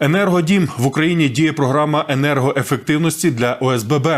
Енергодім в Україні діє програма енергоефективності для ОСББ.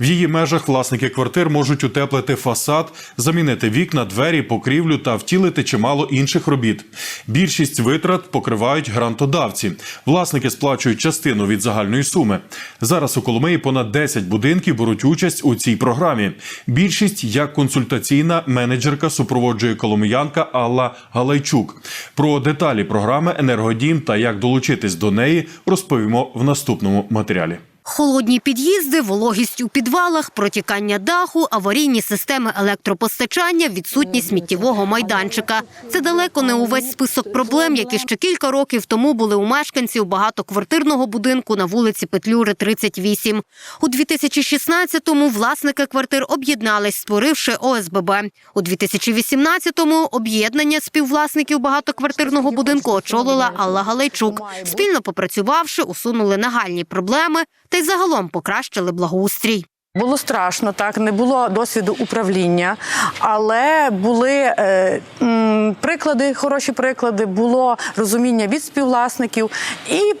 В її межах власники квартир можуть утеплити фасад, замінити вікна, двері, покрівлю та втілити чимало інших робіт. Більшість витрат покривають грантодавці. Власники сплачують частину від загальної суми. Зараз у Коломиї понад 10 будинків беруть участь у цій програмі. Більшість як консультаційна менеджерка супроводжує коломиянка Алла Галайчук. Про деталі програми Енергодім та як долучитись до неї розповімо в наступному матеріалі. Холодні під'їзди, вологість у підвалах, протікання даху, аварійні системи електропостачання, відсутність сміттєвого майданчика. Це далеко не увесь список проблем, які ще кілька років тому були у мешканців багатоквартирного будинку на вулиці Петлюри, 38. У 2016-му власники квартир об'єднались, створивши ОСББ. У 2018-му об'єднання співвласників багатоквартирного будинку очолила Алла Галайчук. Спільно попрацювавши, усунули нагальні проблеми та й загалом покращили благоустрій. Було страшно, так не було досвіду управління, але були е, приклади, хороші приклади, було розуміння від співвласників і.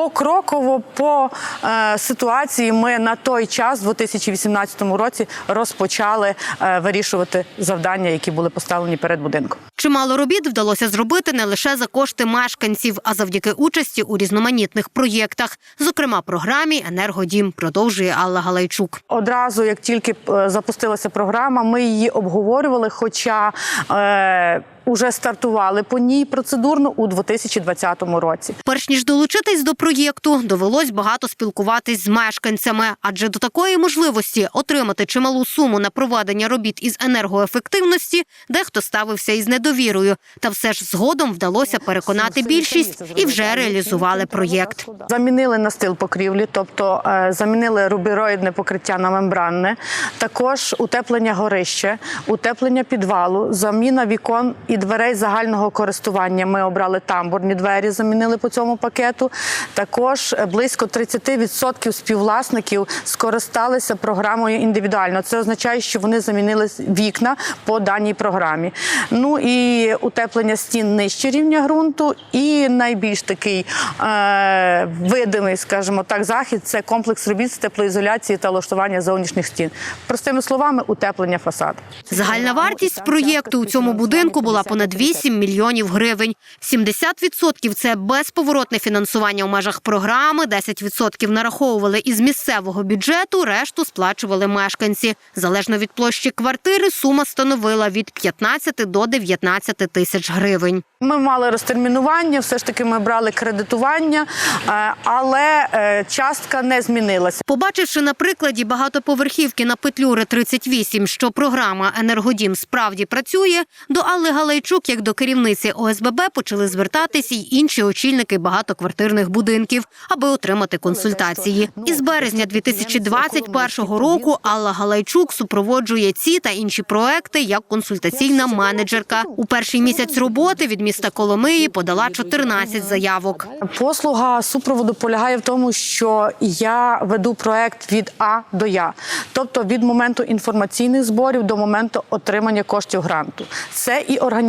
Покроково по е, ситуації ми на той час, в 2018 році, розпочали е, вирішувати завдання, які були поставлені перед будинком. Чимало робіт вдалося зробити не лише за кошти мешканців, а завдяки участі у різноманітних проєктах, зокрема програмі Енергодім, продовжує Алла Галайчук. Одразу, як тільки е, запустилася програма, ми її обговорювали, хоча е, уже стартували по ній процедурно у 2020 році. Перш ніж долучитись до проєкту, довелось багато спілкуватись з мешканцями, адже до такої можливості отримати чималу суму на проведення робіт із енергоефективності дехто ставився із недовірою. Та все ж згодом вдалося переконати більшість і вже реалізували проєкт. Замінили настил покрівлі, тобто е, замінили рубіроїдне покриття на мембранне, також утеплення горища, утеплення підвалу, заміна вікон і дверей загального користування. Ми обрали тамбурні двері, замінили по цьому пакету. Також е, близько 30% співвласників скористалися програмою індивідуально. Це означає, що вони замінили вікна по даній програмі. Ну і утеплення стін нижче рівня ґрунту, і найбільш такий е, видимий, скажімо так, захід це комплекс робіт з теплоізоляції та влаштування зовнішніх стін. Простими словами, утеплення фасаду. Загальна вартість проєкту у цьому будинку була понад 8 мільйонів гривень. 70% – це безповоротне фінансування у межах програми, 10% нараховували із місцевого бюджету, решту сплачували мешканці. Залежно від площі квартири, сума становила від 15 до 19 тисяч гривень. Ми мали розтермінування, все ж таки ми брали кредитування, е, але е, частка не змінилася. Побачивши на прикладі багатоповерхівки на Петлюри 38, що програма Енергодім справді працює, до Алли Галайчук, як до керівниці ОСББ, почали звертатися й інші очільники багатоквартирних будинків, аби отримати консультації. Із березня 2021 року Алла Галайчук супроводжує ці та інші проекти як консультаційна менеджерка. У перший місяць роботи від міста Коломиї подала 14 заявок. Послуга супроводу полягає в тому, що я веду проект від А до Я, тобто від моменту інформаційних зборів до моменту отримання коштів гранту. Це і організація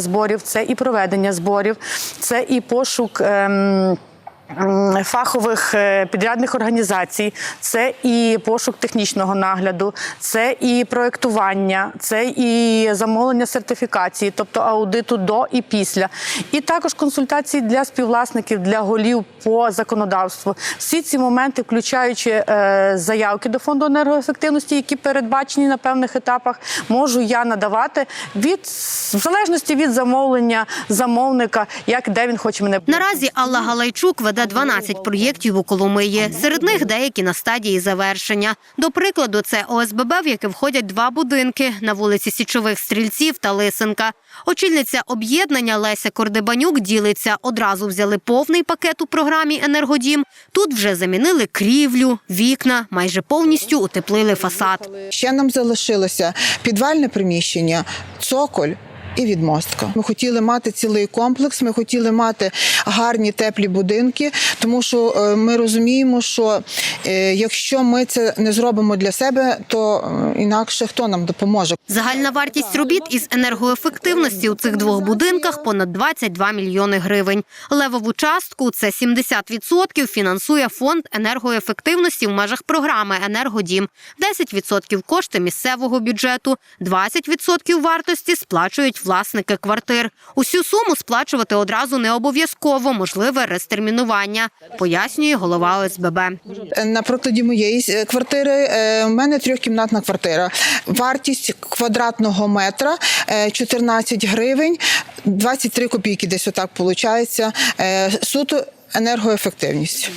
зборів, це і проведення зборів, це і пошук. Ем... Фахових е, підрядних організацій, це і пошук технічного нагляду, це і проектування, це і замовлення сертифікації, тобто аудиту до і після, і також консультації для співвласників, для голів по законодавству. Всі ці моменти, включаючи е, заявки до фонду енергоефективності, які передбачені на певних етапах, можу я надавати від в залежності від замовлення замовника, як де він хоче мене Наразі Алла Галайчук веде 12 проєктів у Коломиї. Серед них деякі на стадії завершення. До прикладу, це ОСББ, в яке входять два будинки на вулиці Січових Стрільців та Лисенка. Очільниця об'єднання Леся Кордебанюк ділиться. Одразу взяли повний пакет у програмі Енергодім. Тут вже замінили крівлю, вікна, майже повністю утеплили фасад. Ще нам залишилося підвальне приміщення, цоколь. І відмостка. Ми хотіли мати цілий комплекс. Ми хотіли мати гарні теплі будинки, тому що е, ми розуміємо, що е, якщо ми це не зробимо для себе, то е, інакше хто нам допоможе. Загальна вартість робіт із енергоефективності у цих двох будинках понад 22 мільйони гривень. Левову частку це 70% фінансує фонд енергоефективності в межах програми Енергодім, 10% кошти місцевого бюджету, 20% вартості сплачують власники квартир. Усю суму сплачувати одразу не обов'язково, можливе розтермінування, пояснює голова ОСББ. Е, На прикладі моєї е, квартири е, в мене трьохкімнатна квартира. Вартість квадратного метра е, 14 гривень, 23 копійки, десь отак виходить. Суто енергоефективність.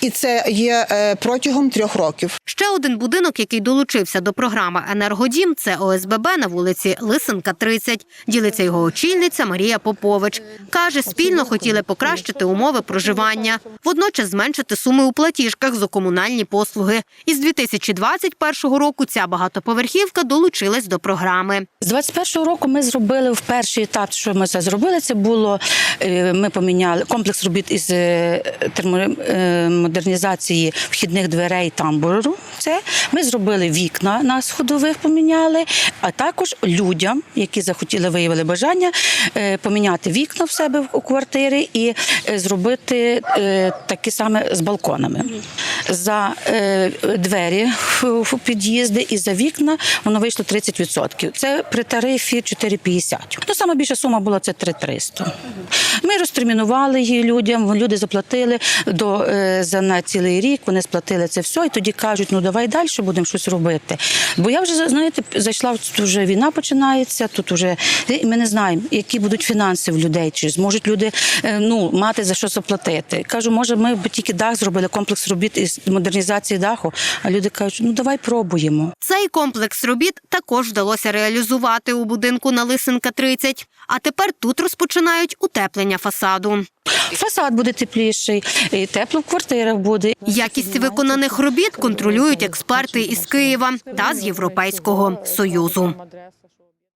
І це є е, протягом трьох років. Ще один будинок, який долучився до програми Енергодім, це ОСББ на вулиці Лисенка, 30. Ділиться його очільниця Марія Попович. Каже, спільно хотіли покращити умови проживання, водночас зменшити суми у платіжках за комунальні послуги. Із 2021 року ця багатоповерхівка долучилась до програми. З 21-го року ми зробили в перший етап, що ми це зробили. Це було е, ми поміняли комплекс робіт із е, термомодернізації вхідних дверей тамбуру. Це ми зробили вікна на сходових, поміняли, а також людям, які захотіли виявили бажання е, поміняти вікна в себе у квартирі і е, зробити е, такі саме з балконами. За двері в під'їзди і за вікна воно вийшло 30%. Це при тарифі 4,50. Ну, саме більша сума була це 3,300. Ми розтермінували її людям, люди заплатили до, е, на цілий рік, вони сплатили це все, і тоді кажуть, ну давай далі будемо щось робити. Бо я вже, знаєте, зайшла, тут вже війна починається, тут вже ми не знаємо, які будуть фінанси в людей, чи зможуть люди е, ну, мати за що заплатити. Кажу, може, ми б тільки дах зробили, комплекс робіт із модернізації даху, а люди кажуть, ну давай пробуємо. Цей комплекс робіт також вдалося реалізувати у будинку на Лисенка 30. А тепер тут розпочинають утеплення фасаду. Фасад буде тепліший, і тепло в квартирах буде. Якість виконаних робіт контролюють експерти із Києва та з Європейського союзу.